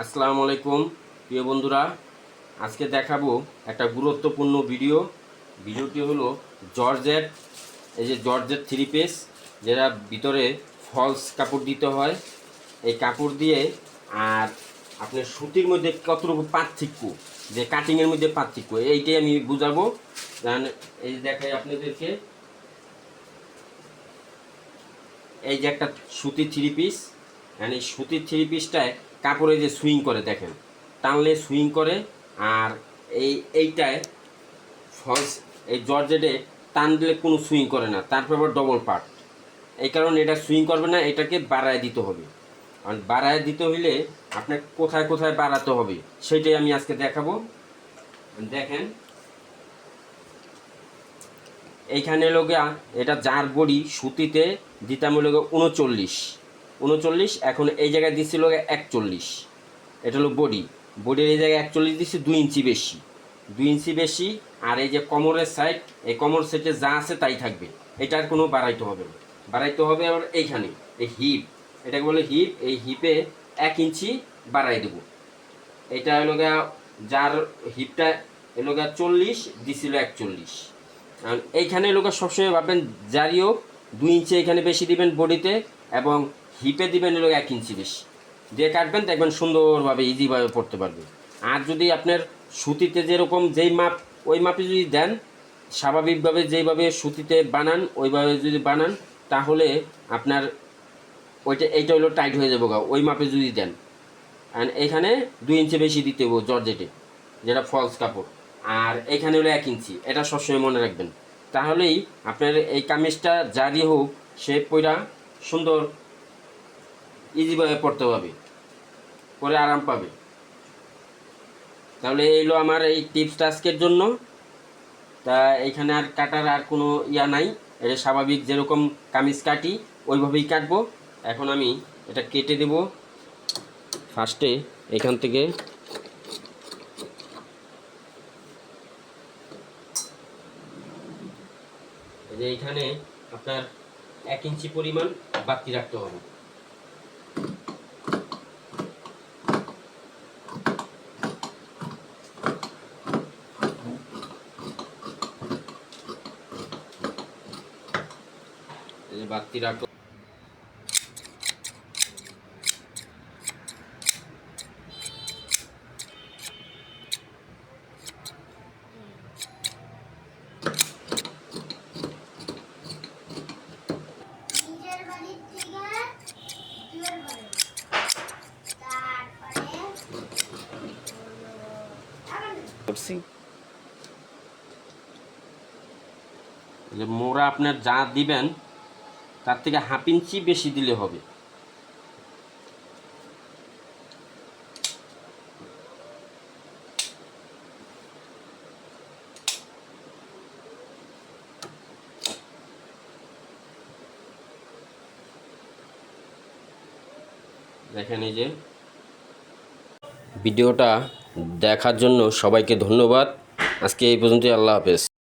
আসসালামু আলাইকুম, প্রিয় বন্ধুরা। আজকে দেখাবো একটা গুরুত্বপূর্ণ ভিডিও। ভিডিওটি হলো জর্জেট, এই যে জর্জেট থ্রি পিস, যেটা ভিতরে ফলস কাপড় দিতে হয়। এই কাপড় দিয়ে আর আপনার সুতির মধ্যে কতটুকু পার্থক্য, যে কাটিংয়ের মধ্যে পার্থক্য, এইটাই আমি বুঝাবো। এই দেখাই আপনাদেরকে, এই যে একটা সুতির থ্রি পিস মানে সুতির থ্রি পিসটায় কাপড়ে যে সুইং করে, দেখেন। টানলে সুইং করে আর এই, এইটায় ফলস এই জর্জেটে টান দিলে কোনো সুইং করে না। তারপর আবার ডবল পার্ট এই কারণে এটা সুইং করবে না, এটাকে বাড়ায় দিতে হবে। আর বাড়ায় দিতে হইলে আপনাকে কোথায় কোথায় বাড়াতে হবে, সেটাই আমি আজকে দেখাবো। দেখেন। এইখানে লোগা এটা যার বডি, সুতিতে দিতাম হলো উনচল্লিশ উনচল্লিশ, এখন এই জায়গায় দিচ্ছিল একচল্লিশ। এটা হলো বডি বডির এই জায়গায় একচল্লিশ দিচ্ছি দুই ইঞ্চি বেশি। দুই ইঞ্চি বেশি, আর এই যে কোমরের সাইড এই কোমর সাইডে যা আছে তাই থাকবে। এটার কোনো বাড়াইতে হবে না। বাড়াইতে হবে আবার এইখানে, এই হিপ এটাকে বলে হিপ এই হিপে এক ইঞ্চি বাড়াই দেবো। এটা হলো গা যার হিপটা এলো গা চল্লিশ দিছিল একচল্লিশ। এইখানে লোক সবসময় ভাববেন জারিও দুই ইঞ্চি এখানে বেশি দিবেন বডিতে এবং হিপে দিবেন এলো এক ইঞ্চি বেশি। দিয়ে কাটবেন, দেখবেন সুন্দরভাবে ইজিভাবে পড়তে পারবেন আর যদি আপনার সুতিতে যেরকম যেই মাপ, ওই মাপে যদি দেন, স্বাভাবিকভাবে যেইভাবে সুতিতে বানান, ওইভাবে যদি বানান, তাহলে আপনার ওইটা, এইটা হলো টাইট হয়ে যাব গা, ওই মাপে যদি দেন। আর এখানে দুই ইঞ্চি বেশি দিতে হব জর্জেটে, যেটা ফলস কাপড়। আর এখানে হলো এক ইঞ্চি, এটা সবসময় মনে রাখবেন। তাহলেই আপনার এই কামিজটা জারি হোক, সে পইরা সুন্দর ইজিভাবে পড়তে পারবে পরে আরাম পাবে। তাহলে এইগুলো আমার এই টিপসটা আজকের জন্য। তা এখানে আর কাটার আর কোনো ইয়া নাই। এটা স্বাভাবিক যেরকম কামিজ কাটি, ওইভাবেই কাটবো। এখন আমি এটা কেটে দেব। ফার্স্টে এখান থেকে যে এখানে আপনার এক ইঞ্চি পরিমাণ বাতি রাখতে হবে। বাতি আবার করছি মোড়া আপনার যা দিবেন তার থেকে হাফ ইঞ্চি বেশি দিলে হবে। দেখেন এই যে। ভিডিওটা দেখার জন্য সবাইকে ধন্যবাদ। আজকে এই পর্যন্তই, আল্লাহ হাফেজ।